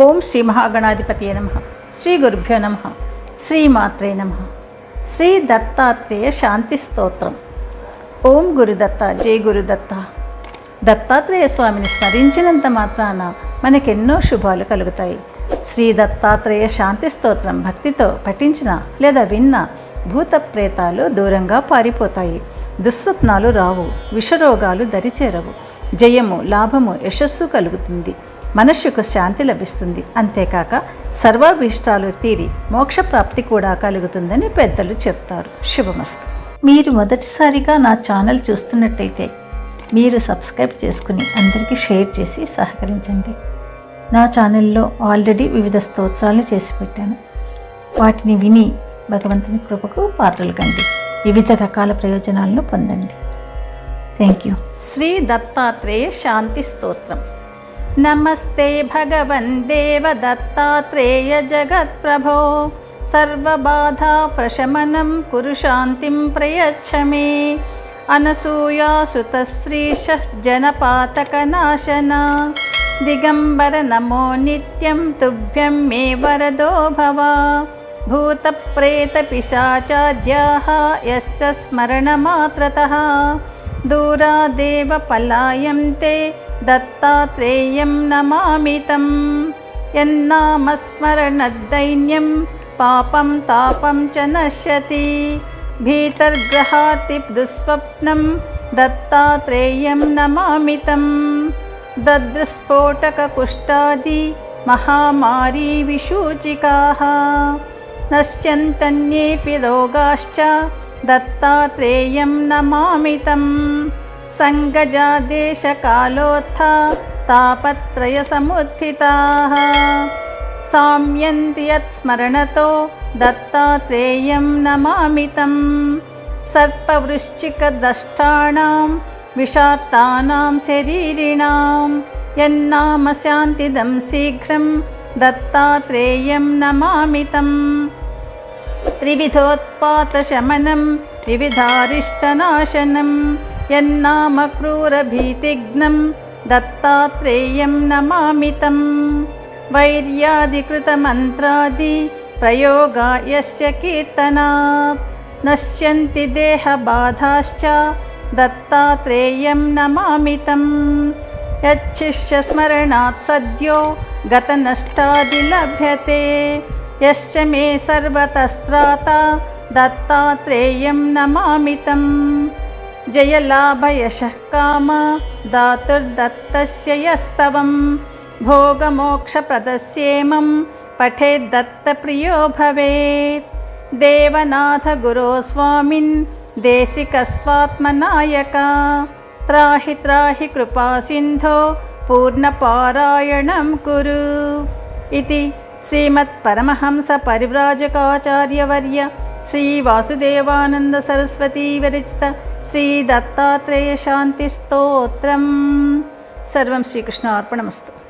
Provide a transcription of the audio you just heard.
ఓం శ్రీ మహాగణాధిపతి నమ. శ్రీ గురుభ్యో నమ. శ్రీమాత్రే నమ. శ్రీ దత్తాత్రేయ శాంతి స్తోత్రం. ఓం గురుదత్త జై గురుదత్త దత్తాత్రేయ స్వామిని స్మరించినంత మాత్రాన మనకెన్నో శుభాలు కలుగుతాయి. శ్రీ దత్తాత్రేయ శాంతి స్తోత్రం భక్తితో పఠించిన లేదా విన్న భూత ప్రేతాలు దూరంగా పారిపోతాయి. దుస్వప్నాలు రావు విషరోగాలు దరిచేరవు. జయము లాభము యశస్సు కలుగుతుంది. మనస్సుకు శాంతి లభిస్తుంది. అంతేకాక సర్వాభీష్టాలు తీరి మోక్షప్రాప్తి కూడా కలుగుతుందని పెద్దలు చెప్తారు. శుభమస్తు. మీరు మొదటిసారిగా నా ఛానల్ చూస్తున్నట్టయితే మీరు సబ్స్క్రైబ్ చేసుకుని అందరికీ షేర్ చేసి సహకరించండి. నా ఛానల్లో ఆల్రెడీ వివిధ స్తోత్రాలు చేసి పెట్టాను. వాటిని విని భగవంతుని కృపకు పాత్రలు కండి. వివిధ రకాల ప్రయోజనాలను పొందండి. Thank you. శ్రీ దత్తాత్రేయ శాంతి స్తోత్రం. नमस्ते भगवन् देवदत्तात्रेयजगत्प्रभो सर्वबाधाप्रशमनं पुरुशान्तिं प्रयच्छ मे अनसूयासुतश्रीशः जनपातकनाशना दिगम्बर नमो नित्यं तुभ्यं मे वरदो भव। भूतप्रेतपिशाचाद्याः यस्य स्मरणमात्रतः। दूरा देवपलायन्ते दत्तात्रेयं नमामि तं। यन्नामस्मरणदैन्यं पापं तापं च नश्यति। भीतर्ग्रहाति दुःस्वप्नं दत्तात्रेयं नमामि तं। दद्रस्फोटककुष्ठादि महामारी विसूचिकाः नश्यन्तन्येऽपि रोगाश्च दत्तात्रेयं नमामि तं सङ्गजादेशकालोत्था तापत्रयसमुत्थिताः। साम्यन्ति यत्स्मरणतो दत्तात्रेयं नमामि तं सर्पवृश्चिकदष्टाणां विषात्तानां शरीरिणां। यन्नाम शान्तिदं शीघ्रं दत्तात्रेयं नमामि तम्। त्रिविधोत्पातशमनं विविधारिष्टनाशनं यन्नाम क्रूरभीतिघ्नं दत्तात्रेयं नमामि तं वैर्यादिकृतमन्त्रादि प्रयोगा यस्य कीर्तनात्। नश्यन्ति देहबाधाश्च दत्तात्रेयं नमामि तं यच्छिष्यस्मरणात् सद्यो गतनष्टादिलभ्यते यश्च मे सर्वतस्त्राता दत्तात्रेयं नमामि तं जयलाभयशः काम दातुर्दत्तस्य यस्तवं भोगमोक्षप्रदस्येमं पठेद्दत्तप्रियो भवेत्। देवनाथगुरो स्वामिन् देशिकस्वात्मनायका त्राहि त्राहि कृपासिन्धो पूर्णपारायणं कुरु। इति श्रीमत्परमहंसपरिव्राजकाचार्यवर्य శ్రీ దత్తాత్రేయ శాంతి స్తోత్రం. సర్వం శ్రీకృష్ణ అర్పణమస్తు.